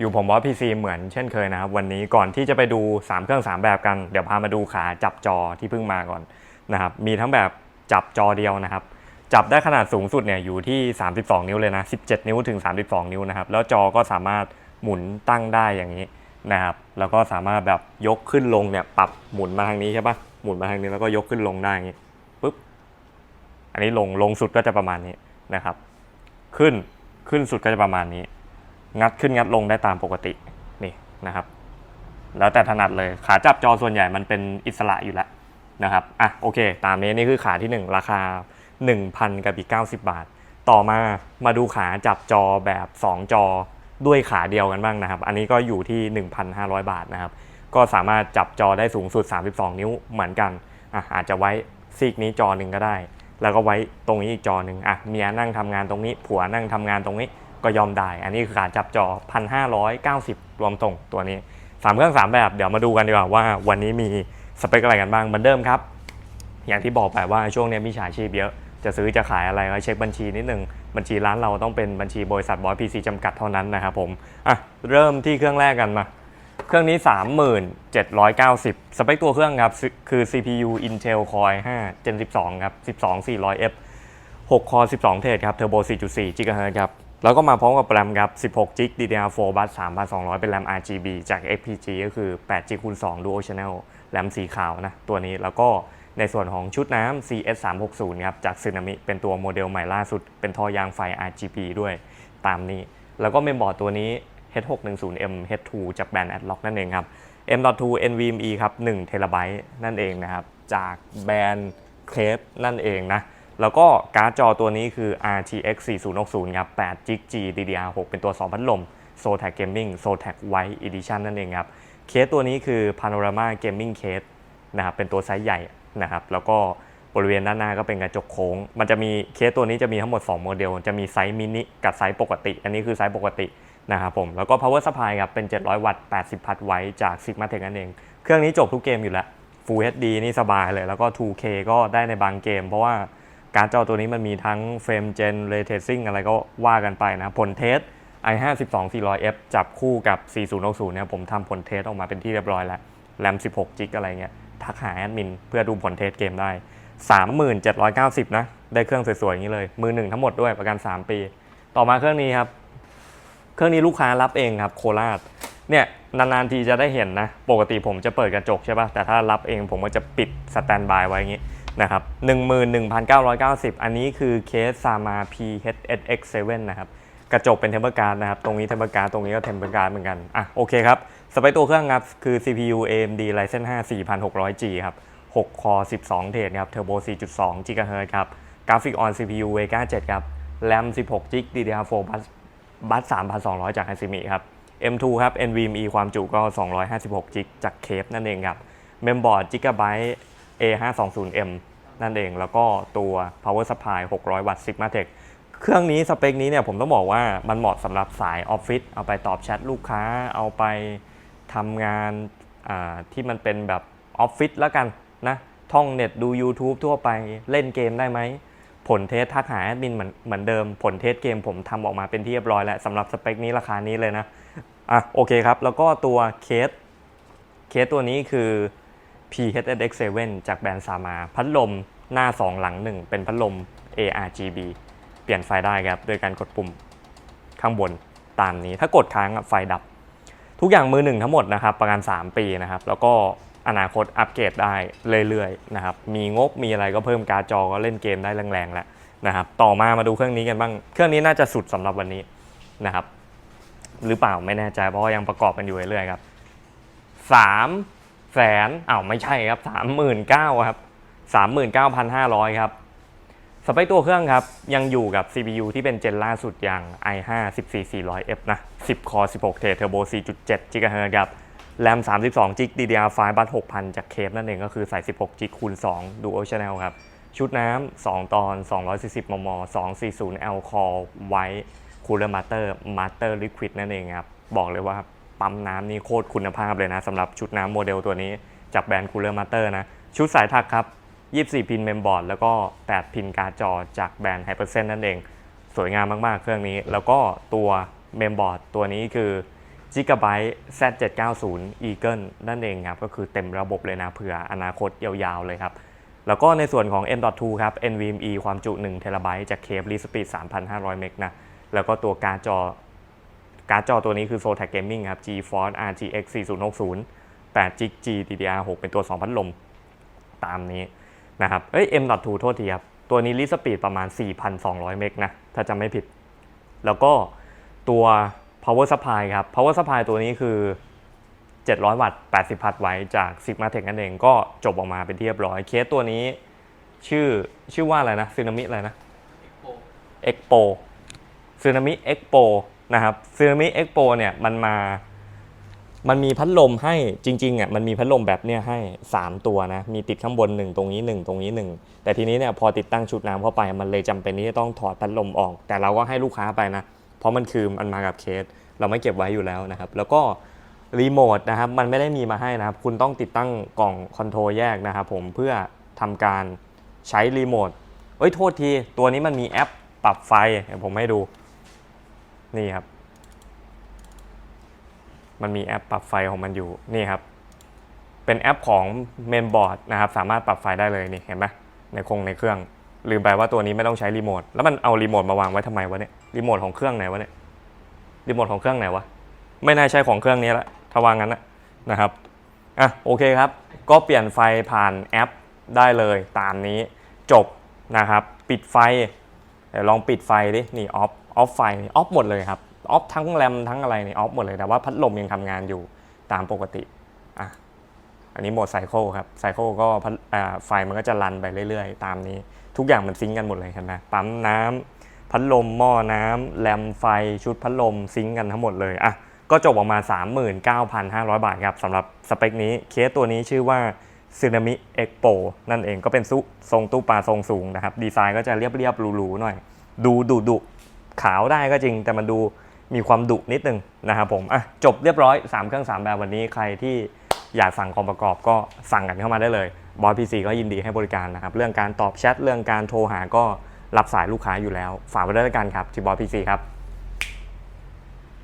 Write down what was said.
อยู่ผมว่า PC เหมือนเช่นเคยนะครับวันนี้ก่อนที่จะไปดู 3 เครื่อง 3 แบบกัน เดี๋ยวพามาดูขาจับจอที่เพิ่งมาก่อนนะครับมีทั้งแบบจับจอเดียวนะครับ จับได้ขนาดสูงสุดเนี่ยอยู่ที่ 32 นิ้วเลยนะ 17 นิ้วถึง 32 นิ้วนะครับแล้วจอก็สามารถหมุนตั้งได้อย่างนี้นะครับแล้วก็สามารถแบบยกขึ้นลงเนี่ยปรับหมุนมาทางนี้ใช่ปะหมุนมาทางนี้แล้วก็ยกขึ้นลงได้อย่างนี้ปุ๊บอันนี้ลงลงสุดก็จะประมาณนี้นะครับ ขึ้นขึ้นสุดก็จะประมาณนี้ งัดขึ้นงัดลงได้ตามปกตินี่นะครับ แล้วแต่ถนัดเลยขาจับจอส่วนใหญ่มันเป็นอิสระอยู่แล้วนะครับอะโอเค ตามนี้นี่คือขาที่ 1 ราคา 1,000 กับอีก 90 บาท ต่อมามาดูขาจับจอแบบ 2 จอด้วยขาเดียวกันบ้างนะครับ อันนี้ก็อยู่ที่ 1,500 บาทนะครับ ก็สามารถจับจอได้สูงสุด 32 นิ้วเหมือนกันอะอาจจะไว้ซีกนี้จอหนึ่งก็ได้ แล้วก็ไว้ตรงนี้อีกจอหนึ่งอะเมียนั่งทำงานตรงนี้ ผัวนั่งทำงานตรงนี้ ก็ยอมได้ อันนี้คือขาจับจอ 1,590 รวมส่งตัวนี้สามเครื่องสามแบบเดี๋ยวมาดูกันดีกว่าว่าวันนี้มีสเปคอะไรกันบ้างเหมือนเดิมครับ อย่างที่บอกไปว่าช่วงนี้มีฉาชีพเยอะจะซื้อจะขายอะไรก็เช็คบัญชีนิดนึง บัญชีร้านเราต้องเป็นบัญชีบริษัทบอยพีซีจำกัดเท่านั้นนะครับผมอะเริ่มที่เครื่องแรกกันมาเครื่องนี้ 3790 สเปคตัวเครื่องครับ คือ CPU Intel Core i5 Gen 12 ครับ 12400F 6 Core 12 เทรดครับ Turbo 4.4 GHz ครับ แล้วก็มาพร้อมกับแรมครับ 16 GB DDR4 บัส3200 เป็นแรม RGB จาก FPG ก็คือ 8 g คูณ2 Dual Channel แรมสีขาวนะ ตัวนี้แล้วก็ในส่วนของชุดน้ำ CS 360ครับ จากซึนามิเป็นตัวโมเดลใหม่ล่าสุด เป็นท่อยางไฟ RGB ด้วยตามนี้ แล้วก็เมมบอร์ดตัวนี้ H610M H2 จากแบรนด์ Adlock นั่นเองครับ M.2 NVMe ครับ1เทราไบต์นั่นเองนะครับ จากแบรนด์เคลฟนั่นเองนะ แล้วก็การ์ดจอตัวนี้คือ RTX 4060ครับ8 GB DDR6 เป็นตัว 2 พัดลม Zotac Gaming Zotac White Edition นั่นเองครับ เคสตัวนี้คือ Panorama Gaming Case นะครับ เป็นตัวไซส์ใหญ่นะครับ แล้วก็บริเวณด้านหน้าก็เป็นกระจกโค้ง มันจะมีเคสตัวนี้จะมีทั้งหมด 2 โมเดล จะมีไซส์มินิกับไซส์ปกติ อันนี้คือไซส์ปกตินะครับผม แล้วก็ power supply ครับ เป็น 700 วัตต์ 80 พัทไว้จาก Sigmatech นั่นเอง เครื่องนี้จบทุกเกมอยู่แล้ว Full HD นี่สบายเลย แล้วก็ 2K ก็ได้ในบางเกม เพราะว่า การ์ดจอตัวนี้มันมีทั้งเฟรมเจนเรเ c ซิ่งอะไรก็ว่ากันไปนะผลเทส i5 12400F จับคู่กับ 4060 เนี่ยผมทำผลเทสออกมาเป็นที่เรียบร้อยแล้วแรม 16จิกอะไรเงี้ยทักหาแอดมินเพื่อดูผลเทสเกมได้ 3790 นะ ได้เครื่องสวยๆ อย่างนี้เลย มือหนึ่งทั้งหมดด้วยประกัน 3 ปี ต่อมาเครื่องนี้ครับ เครื่องนี้ลูกค้ารับเองครับโคราชเนี่ยนานๆทีจะได้เห็นนะ ปกติผมจะเปิดกระจกใช่ป่ะแต่ถ้ารับเองผมก็จะปิดสแตนบายไว้อย่างนี้ นะครับ11,990 อันนี้คือเคสซามา PHSX7 นะครับ กระจกเป็นเทมเปอร์การ์ดนะครับ ตรงนี้เทมเปอร์การ์ดตรงนี้ก็เทมเปอร์การ์ดเหมือนกัน อะ โอเคครับ สเปคตัวเครื่องครับ คือ CPU AMD Ryzen 5 4600G ครับ6 Core 12 เทรดครับ Turbo 4.2 GHz ครับ กราฟิกออน CPU Vega 7 ครับ RAM 16 GB DDR4 บัสบัส3,200 จาก Hasimi ครับ M2 ครับ NVMe ความจุก็ 256 GB จากเคปนั่นเองครับ Memboard Gigabyte A520M นั่นเอง แล้วก็ตัว Power Supply 600 วัตต์ Sigmatech เครื่องนี้สเปคนี้เนี่ยผมต้องบอกว่ามันเหมาะสำหรับสายออฟฟิศเอาไปตอบแชทลูกค้า เอาไปทำงานที่มันเป็นแบบออฟฟิศแล้วกันนะ ท่องเน็ตดู YouTube ทั่วไปเล่นเกมได้ไหม ผลเทสทักหาแอดมินเหมือนเหมือนเดิม ผลเทสเกมผมทำออกมาเป็นที่เรียบร้อยแล้วสำหรับสเปคนี้ราคานี้เลยนะ อะโอเคครับ แล้วก็ตัวเคสเคสตัวนี้คือ PHSX7 จากแบรนด์ซามา พัดลมหน้า 2 หลัง 1 เป็นพัดลม ARGB เปลี่ยนไฟได้ครับ โดยการกดปุ่มข้างบนตามนี้ถ้ากดค้างไฟดับ ทุกอย่างมือหนึ่งทั้งหมดนะครับ ประกัน 3 ปีนะครับ แล้วก็อนาคตอัปเกรดได้เรื่อยๆนะครับมีงบมีอะไรก็เพิ่มการ์ดจอก็เล่นเกมได้แรงๆแล้วนะครับต่อมามาดูเครื่องนี้กันบ้าง เครื่องนี้น่าจะสุดสำหรับวันนี้นะครับ หรือเปล่าไม่แน่ใจเพราะยังประกอบกันอยู่เรื่อยๆครับสาม แสนอ้าวไม่ใช่ครับสามหมื่นเก้าครับสามหมื่นเก้าพันห้าร้อยครับสเปคตัวเครื่องครับ ยังอยู่กับ CPU ที่เป็นเจนล่าสุดอย่าง i5 14400F นะ 10 Core 16 เทรด Turbo 4.7 GHz ครับ แรม 32 GB DDR5 บัส6,000 จากเคปนั่นเองก็คือใส่ 16 GB คูณ 2 Dual Channel ครับ ชุดน้ำ 2 ตอน 240 มม 240 L Core White Cooler Master Master Liquid นั่นเองครับ บอกเลยว่า ปั๊มน้ำนี่โคตรคุณภาพเลยนะสำหรับชุดน้ำโมเดลตัวนี้จากแบรนด์ Cooler Master นะ ชุดสายถักครับ 24 พินเมมบอร์ดแล้วก็ 8 พินการ์ดจอจากแบรนด์ Hypersen นั่นเอง สวยงามมากๆ เครื่องนี้ แล้วก็ตัวเมมบอร์ดตัวนี้คือ Gigabyte Z790 Eagle นั่นเองครับ ก็คือเต็มระบบเลยนะเผื่ออนาคตยาวๆเลยครับ แล้วก็ในส่วนของ M.2 ครับ NVMe ความจุ1 t b จากเคป Read Speed 3,500 เมกนะ แล้วก็ตัวการ์ดจอ การ์ดจอตัวนี้คือ Zotac Gaming ครับ GeForce RTX 4060 8 g b GDDR6 เป็นตัว 2 พัดลม ตามนี้นะครับเอ้ย M.2 โทษทีครับ ตัวนี้ Read Speed ประมาณ 4,200 เมกนะ ถ้าจำไม่ผิด แล้วก็ตัว power supply ครับ power supply ตัวนี้คือ 700 วัตต์ 80 พัดไว้จาก Sigma Tech นั่นเองก็จบออกมาเป็นที่เรียบร้อย เคสตัวนี้ชื่อชื่อว่าอะไรนะซึนามิอะไรนะ Expo ซึนามิ Expo นะครับซึนามิ Expo เนี่ยมันมา มันมีพัดลมให้จริงๆอะมันมีพัดลมแบบเนี้ยให้ 3 ตัวนะ มีติดข้างบน 1 ตรงนี้ 1 ตรงนี้ 1 แต่ทีนี้เนี่ยพอติดตั้งชุดน้ำเข้าไป มันเลยจำเป็นที่จะต้องถอดพัดลมออก แต่เราก็ให้ลูกค้าไปนะ เพราะมันคือมันมากับเคส เราไม่เก็บไว้อยู่แล้วนะครับ แล้วก็รีโมทนะครับมันไม่ได้มีมาให้นะครับ คุณต้องติดตั้งกล่องคอนโทรลแยกนะครับผมเพื่อทำการใช้รีโมทเอ้ยโทษที ตัวนี้มันมีแอปปรับไฟเดี๋ยวผมให้ดู นี่ครับ มันมีแอปปรับไฟของมันอยู่นี่ครับ เป็นแอปของเมนบอร์ดนะครับ สามารถปรับไฟได้เลยนี่เห็นไหมในคงในเครื่องลืมไปว่าตัวนี้ไม่ต้องใช้รีโมทแล้วมันเอารีโมทมาวางไว้ทำไมวะเนี่ยรีโมทของเครื่องไหนวะเนี่ยรีโมทของเครื่องไหนวะไม่น่าใช่ของเครื่องนี้ละถ้าวางงั้นนะนะครับอะโอเคครับ ก็เปลี่ยนไฟผ่านแอปได้เลยตามนี้จบนะครับ ปิดไฟเดี๋ยวลองปิดไฟดินี่ออฟ ออฟไฟออฟหมดเลยครับออฟทั้งแรมทั้งอะไรนี่ออฟหมดเลยแต่ว่าพัดลมยังทำงานอยู่ตามปกติอะอันนี้โหมดไซเคิลครับไซเคิลก็พัดอ่าไฟมันก็จะรันไปเรื่อยๆ ตามนี้ทุกอย่างมันซิงกันหมดเลยเห็นไหมปั๊มน้ำพัดลมหม้อน้ำแรมไฟชุดพัดลมซิงกันทั้งหมดเลยอะก็จบออกมา 39,500 บาทครับสำหรับสเปคนี้เคสตัวนี้ชื่อว่าซึนามิ Expo นั่นเองก็เป็นซุทรงตู้ปลาทรงสูงนะครับ ดีไซน์ก็จะเรียบๆหรูๆหน่อย ดูดุดุ ขาวได้ก็จริง แต่มันดูมีความดุนิดนึงนะครับผมอะจบเรียบร้อย 3 เครื่อง 3 แบบวันนี้ใครที่อยากสั่งคอมประกอบก็สั่งกันเข้ามาได้เลยบอยพีซีก็ยินดีให้บริการนะครับ เรื่องการตอบแชทเรื่องการโทรหาก็รับสายลูกค้าอยู่แล้ว ฝากไว้ด้วยกันครับที่บอยพีซีครับ